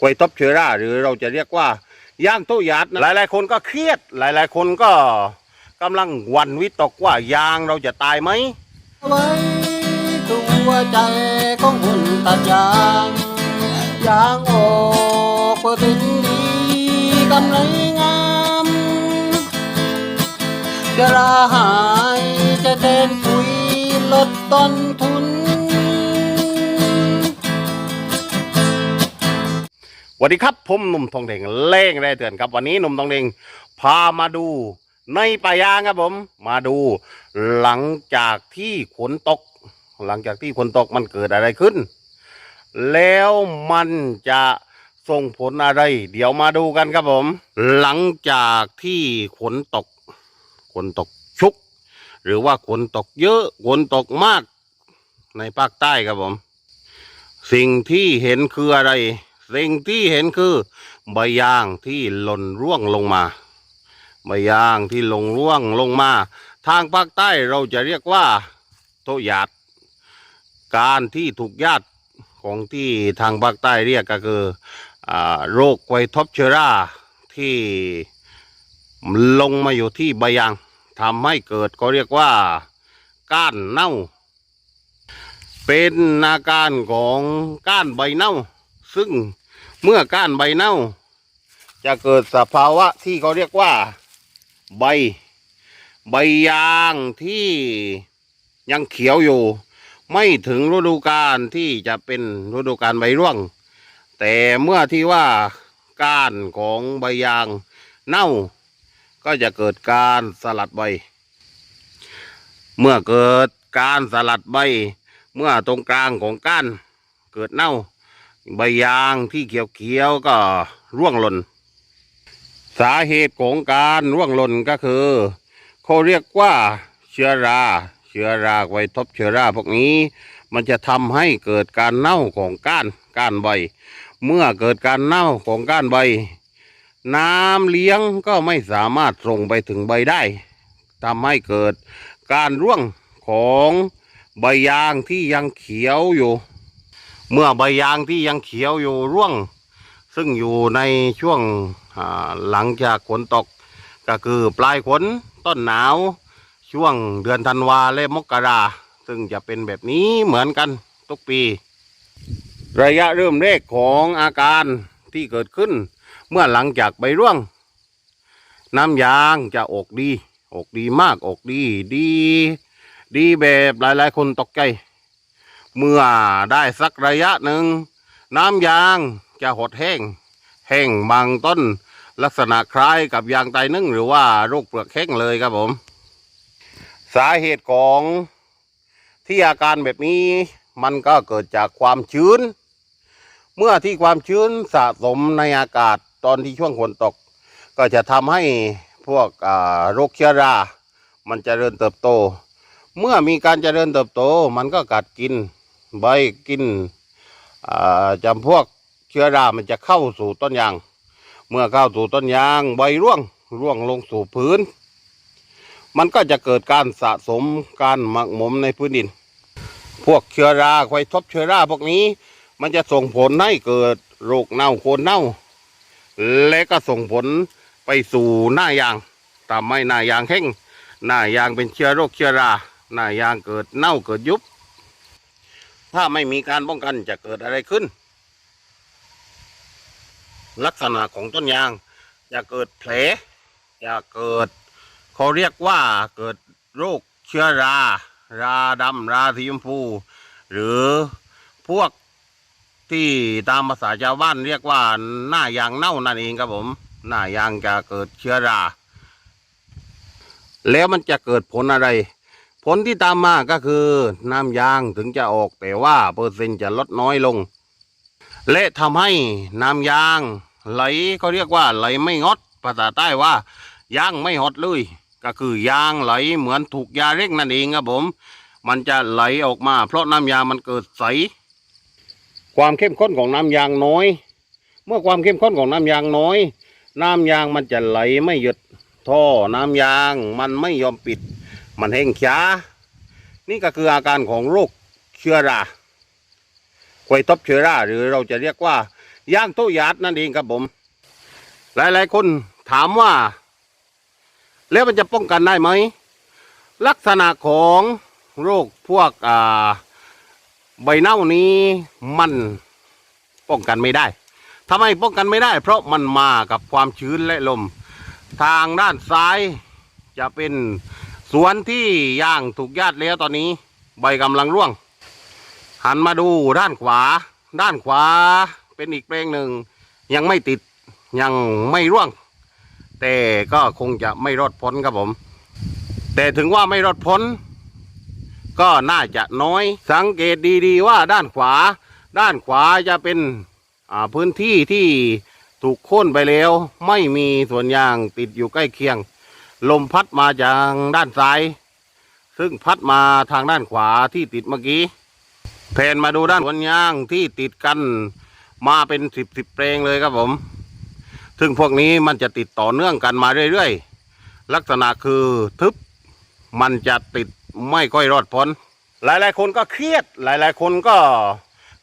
ควยทบเชื้อราหรือเราจะเรียกว่าย่างโตยาดนะหลายๆ คนก็เครียด หลายๆ คนก็กำลังหวันวิตกว่ายางเราจะตายไหมไว้ตัวใจของคนตัดยางยางออกเพื่อเป็นดีกำไรงามจะราหายจะแทนปุ๋ยลดต้น สวัสดีครับผมหนุ่มทองเด่งเล่งได้เตือนครับวันนี้หนุ่มทองเด่งพามาดูในป่ายางครับผม มาดูหลังจากที่ฝนตก หลังจากที่ฝนตกมันเกิดอะไรขึ้น แล้วมันจะส่งผลอะไร เดี๋ยวมาดูกันครับผม หลังจากที่ฝนตกฝนตกชุก หรือว่าฝนตกเยอะฝนตกมากในภาคใต้ครับผม สิ่งที่เห็นคืออะไร สิ่งที่เห็นคือ ใบยางที่หล่นร่วงลงมา ใบยางที่หลงร่วงลงมา ทางภาคใต้เราจะเรียกว่าโตหยาดการที่ถูกญาติของที่ทางภาคใต้เรียกก็คืออโรคไวทบเชอราที่ลงมาอยู่ที่ใบยางทำให้เกิดก็เรียกว่าก้านเน่า เป็นอาการของก้านใบเน่า ซึ่ง เมื่อก้านใบเน่า จะเกิดสภาวะที่เขาเรียกว่า ใบ ใบยางที่ยังเขียวอยู่ ไม่ถึงฤดูกาลที่จะเป็นฤดูกาลใบร่วง แต่เมื่อที่ว่าก้านของใบยางเน่า ก็จะเกิดการสลัดใบ เมื่อเกิดการสลัดใบ เมื่อตรงกลางของก้านเกิดเน่า ใบยางที่เขียวๆก็ร่วงหล่น สาเหตุของการร่วงหล่นก็คือเขาเรียกว่าเชื้อรา เชื้อราไวทบเชื้อราพวกนี้ มันจะทำให้เกิดการเน่าของก้านก้านใบ เมื่อเกิดการเน่าของก้านใบ น้ำเลี้ยงก็ไม่สามารถส่งไปถึงใบได้ทำให้เกิดการร่วงของใบยางที่ยังเขียวอยู่ เมื่อใบยางที่ยังเขียวอยู่ร่วง ซึ่งอยู่ในช่วงหลังจากฝนตก ก็คือปลายฝนต้นหนาว ช่วงเดือนธันวาและมกรา ซึ่งจะเป็นแบบนี้เหมือนกันทุกปี ระยะเริ่มแรกของอาการที่เกิดขึ้น เมื่อหลังจากใบร่วง น้ำยางจะออกดี ออกดีมากออกดี ดี ดีแบบหลายๆ คนตกใจ เมื่อได้สักระยะหนึ่ง น้ำยางจะหดแห้ง แห้งบางต้น ลักษณะคล้ายกับยางไตนึ่งหรือว่าโรคเปลือกแห้งเลยครับผม สาเหตุของที่อาการแบบนี้มันก็เกิดจากความชื้น เมื่อที่ความชื้นสะสมในอากาศตอนที่ช่วงฝนตก ก็จะทำให้พวกโรคเชื้อรา มันจเจริญเติบโต เมื่อมีการเจริญเติบโต มันก็กัดกิน ใบกินอ่าจำพวกเชื้อรา มันจะเข้าสู่ต้นยาง เมื่อเข้าสู่ต้นยางใบร่วงร่วงลงสู่พื้น มันก็จะเกิดการสะสมการหมักหมมในพื้นดิน พวกเชื้อราไวทบเชื้อราพวกนี้ มันจะส่งผลให้เกิดโรคเน่าโคนเน่า และก็ส่งผลไปสู่หน้ายางทำให้หน้ายางแห้งหน้ายางเป็นเชื้อโรคเชื้อรา หน้ายางเกิดเน่าเกิดยุบ ถ้าไม่มีการป้องกันจะเกิดอะไรขึ้น ลักษณะของต้นยางจะเกิดแผลจะเกิดเขาเรียกว่าเกิดโรคเชื้อรา ราดำราสีชมพู หรือพวกที่ตามภาษาชาวบ้านเรียกว่าหน้ายางเน่านั่นเองครับผม หน้ายางจะเกิดเชื้อรา แล้วมันจะเกิดผลอะไร ผลที่ตามมาก็คือน้ำยางถึงจะออกแต่ว่าเปอร์เซ็นต์จะลดน้อยลง และทำให้น้ำยางไหลเขาเรียกว่าไหลไม่งดภาษาใต้ว่ายางไม่หดเลย ก็คือยางไหลเหมือนถูกยาเร่งนั่นเองครับผม มันจะไหลออกมา เพราะน้ำยางมันเกิดใส ความเข้มข้นของน้ำยางน้อย เมื่อความเข้มข้นของน้ำยางน้อย น้ำยางมันจะไหลไม่หยุดท่อน้ำยางมันไม่ยอมปิด มันแห้งช้า นี่ก็คืออาการของโรคเชื้อราไวยทบเชื้อราหรือเราจะเรียกว่าย่างโตยาดนั่นเองครับผม หลายๆ คนถามว่า แล้วมันจะป้องกันได้ไหม ลักษณะของโรคพวกใบเน่านี้มันป้องกันไม่ได้ทำไมป้องกันไม่ได้ เพราะมันมากับความชื้นและลม ทางด้านซ้ายจะเป็น สวนที่ย่างถูกญาติแล้วตอนนี้ ใบกำลังร่วง หันมาดูด้านขวา ด้านขวาเป็นอีกแปลงหนึ่ง ยังไม่ติดยังไม่ร่วง แต่ก็คงจะไม่รอดพ้นครับผม แต่ถึงว่าไม่รอดพ้น ก็น่าจะน้อย สังเกตดีๆว่าด้านขวา ด้านขวาจะเป็นพื้นที่ที่ถูกโค่นไปแล้ว ไม่มีสวนยางติดอยู่ใกล้เคียง ลมพัดมาจากด้านซ้าย ซึ่งพัดมาทางด้านขวาที่ติดเมื่อกี้แผนมาดูด้านสวนยางที่ติดกันมาเป็นสิบสิบเพลงเลยครับผม ซึ่งพวกนี้มันจะติดต่อเนื่องกันมาเรื่อยๆ ลักษณะคือทึบมันจะติดไม่ค่อยรอดพ้น หลายๆคนก็เครียด หลายๆคนก็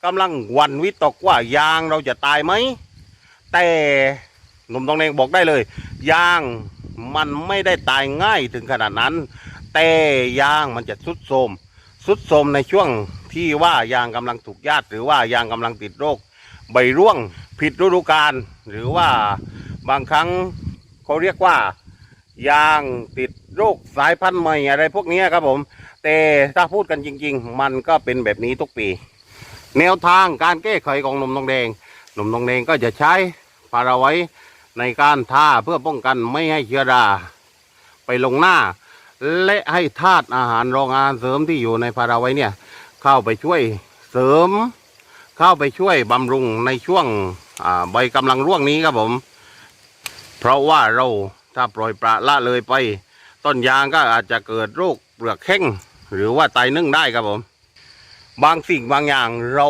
กำลังหวันวิตกว่ายางเราจะตายไหม แต่หนุ่มตองแดงบอกได้เลย ยาง มันไม่ได้ตายง่ายถึงขนาดนั้น แต่ยางมันจะสุดโทมสุดโทมในช่วงที่ว่ายางกำลังถูกญาติหรือว่ายางกำลังติดโรค ใบร่วงผิดฤดูกาลหรือว่าบางครั้งเขาเรียกว่า ยางติดโรคสายพันธุ์ใหม่อะไรพวกนี้ครับผม แต่ถ้าพูดกันจริง ๆ มันก็เป็นแบบนี้ทุกปี แนวทางการแก้ไขของนมทองแดงนมทองแดงก็จะใช้พาราไว้ ในการทาเพื่อป้องกันไม่ให้เชื้อราไปลงหน้า และให้ธาตุอาหารรองอาหารเสริมที่อยู่ในพาราไว้เนี่ย เข้าไปช่วยเสริม เข้าไปช่วยบำรุงในช่วงใบกำลังร่วงนี้ครับผม เพราะว่าเราถ้าปล่อยปละละเลยไป ต้นยางก็อาจจะเกิดโรคเปลือกแข้งหรือว่าไตนึ่งได้ครับผม บางสิ่งบางอย่างเรา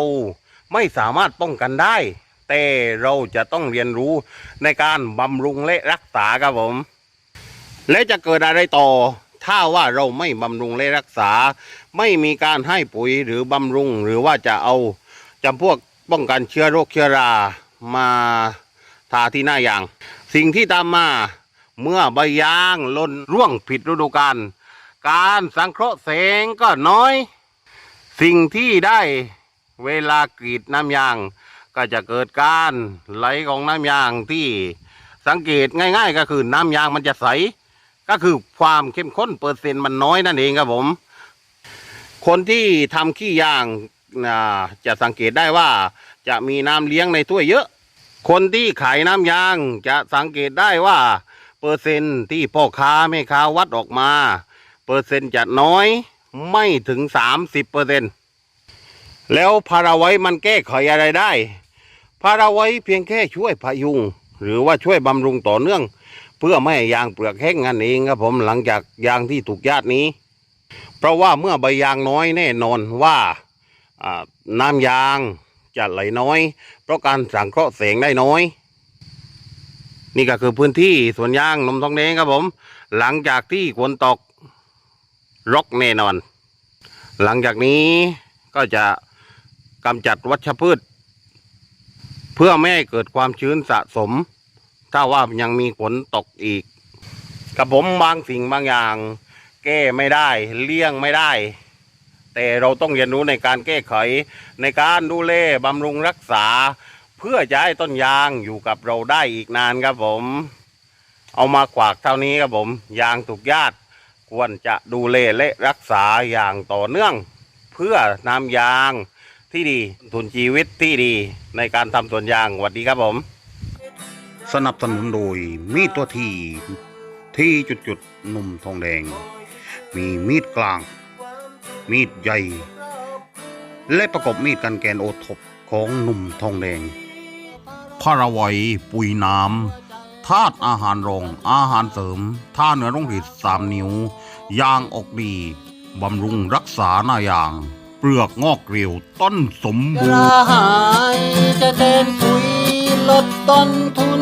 ไม่สามารถป้องกันได้ แต่เราจะต้องเรียนรู้ในการบำรุงและรักษาครับผม และจะเกิดอะไรต่อ ถ้าว่าเราไม่บำรุงและรักษา ไม่มีการให้ปุ๋ยหรือบำรุง หรือว่าจะเอาจำพวกป้องกันเชื้อโรคเชื้อรามาทาที่หน้ายาง สิ่งที่ตามมาเมื่อใบยางล่นร่วงผิดฤดูกาลการสังเคราะห์แสงก็น้อย สิ่งที่ได้เวลากรีดน้ำยาง ก็จะเกิดการไหลของน้ำยางที่สังเกตง่าย ๆ ก็คือน้ำยางมันจะใส ก็คือความเข้มข้นเปอร์เซ็นต์มันน้อยนั่นเองครับผม คนที่ทำขี้ยางนะจะสังเกตได้ว่าจะมีน้ำเลี้ยงในถ้วยเยอะ คนที่ขายน้ำยางจะสังเกตได้ว่า เปอร์เซ็นต์ที่พ่อค้าแม่ค้าวัดออกมา เปอร์เซ็นต์จะน้อยไม่ถึงสามสิบเปอร์เซ็นต์แล้วพาราไว้มันแก้ไขอะไรได้ พาราไว้เพียงแค่ช่วยพยุง หรือว่าช่วยบำรุงต่อเนื่อง เพื่อไม่ให้ยางเปลือกแห้งนั่นเองครับผมหลังจากยางที่ถูกญาตินี้ เพราะว่าเมื่อใบยางน้อยแน่นอนว่าอ่าน้ำยางจะไหลน้อย เพราะการสังเคราะห์แสงได้น้อย นี่ก็คือพื้นที่สวนยางนมทองแดงครับผม หลังจากที่ฝนตกรกแน่นอน หลังจากนี้ก็จะกำจัดวัชพืช เพื่อไม่ให้เกิดความชื้นสะสม ถ้าว่ายังมีฝนตกอีก กับผมบางสิ่งบางอย่าง แก้ไม่ได้เลี่ยงไม่ได้ แต่เราต้องเรียนรู้ในการแก้ไข ในการดูแลบำรุงรักษา เพื่อจะให้ต้นยางอยู่กับเราได้อีกนานครับผม เอามาขวากเท่านี้ครับผม ยางถูกญาติควรจะดูแลและรักษาอย่างต่อเนื่อง เพื่อนำยาง ที่ดีทุนชีวิตที่ดีในการทำสวนยางสวัสดีครับผม สนับสนุนโดยมีดตัวทีที่จุดจุดๆหนุ่มทองแดง มีมีดกลาง มีดใหญ่ และประกบมีดกันแกนโอทบของหนุ่มทองแดง พาราไวยปุ๋ยน้ำธาตุอาหารรอง อาหารเสริมท่าเนื้อร่องผิดสามนิ้ว ยางออกดี บำรุงรักษาหน้ายางเปลือกงอกเกลียวต้นสมบูรระณ์หายจะเทนปุ๋ยลดต้นทุน